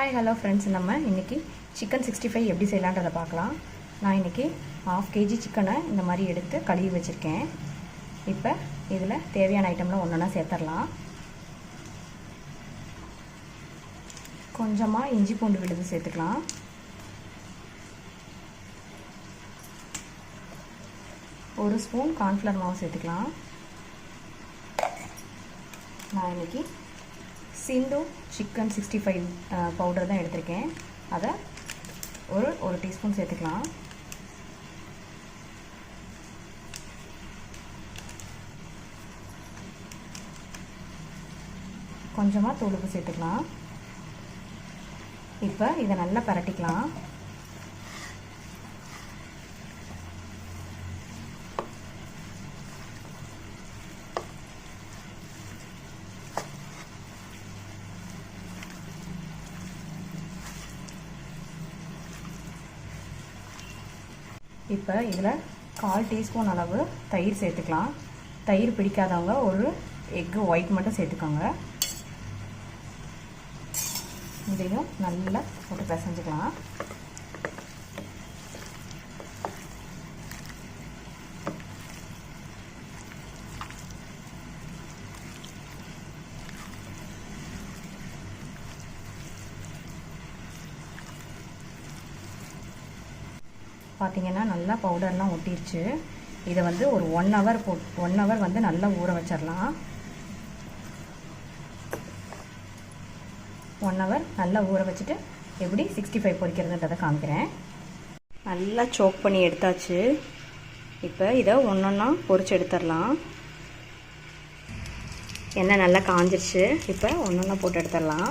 Hi hello friends நம்ம இன்றைக்கி chicken sixty five எப்படி செய்யலான்றதை பார்க்கலாம். நான் இன்றைக்கி ஆஃப் கேஜி சிக்கனை இந்த மாதிரி எடுத்து கழுவி வச்சுருக்கேன். இப்போ இதில் தேவையான ஐட்டம்லாம் ஒன்று ஒன்றா சேர்த்துடலாம் கொஞ்சமாக இஞ்சி பூண்டு விழுது சேர்த்துக்கலாம். ஒரு ஸ்பூன் கார்ன்ஃப்ளவர் மாவு சேர்த்துக்கலாம். நான் இன்றைக்கி Sindhu chicken sixty five powder தான் எடுத்திருக்கேன். அதை ஒரு ஒரு டீஸ்பூன் சேர்த்துக்கலாம். கொஞ்சமாக தூளுப்பு சேர்த்துக்கலாம். இப்போ இதை நல்லா பரட்டிக்கலாம். இப்போ இதில் கால் டீஸ்பூன் அளவு தயிர் சேர்த்துக்கலாம். தயிர் பிடிக்காதவங்க ஒரு எக்கு ஒயிட் மட்டும் சேர்த்துக்கோங்க. இதையும் நல்லா போட்டு பிசைஞ்சுக்கலாம். பார்த்தீங்கன்னா நல்லா பவுடர்லாம் ஒட்டிருச்சு. இதை வந்து ஒரு ஒன் ஹவர் போ ஒன் ஹவர் வந்து நல்லா ஊற வச்சிடலாம் ஒன் ஹவர் நல்லா ஊற வச்சுட்டு எப்படி சிக்ஸ்டி ஃபைவ் பொரிக்கிறதுன்றதை காமிக்கிறேன். நல்லா சோக் பண்ணி எடுத்தாச்சு. இப்போ இதை ஒன்றொன்னா பொறிச்சு எடுத்துடலாம் எண்ணெய் நல்லா காஞ்சிருச்சு. இப்போ ஒன்றொன்னா போட்டு எடுத்துடலாம்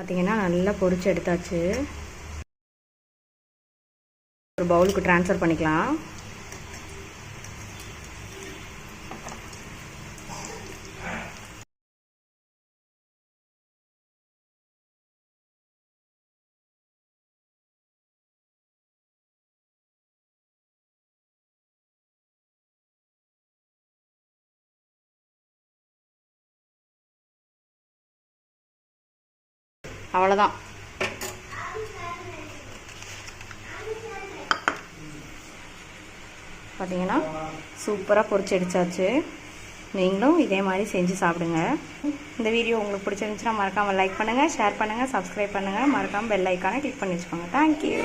பார்த்தீங்கன்னா நல்லா பொரிச்சு எடுத்தாச்சு. ஒரு பவுலுக்கு ட்ரான்ஸ்ஃபர் பண்ணிக்கலாம். அவ்வளோதான் பார்த்தீங்கன்னா சூப்பராக பொரிச்சு அடிச்சாச்சு நீங்களும் இதே மாதிரி செஞ்சு சாப்பிடுங்க. இந்த வீடியோ உங்களுக்கு பிடிச்சிருந்துச்சுன்னா மறக்காமல் லைக் பண்ணுங்கள் ஷேர் பண்ணுங்கள் சப்ஸ்கிரைப் பண்ணுங்கள் மறக்காமல் பெல் ஐக்கானை கிளிக் பண்ணி வச்சுக்கோங்க. தேங்க்யூ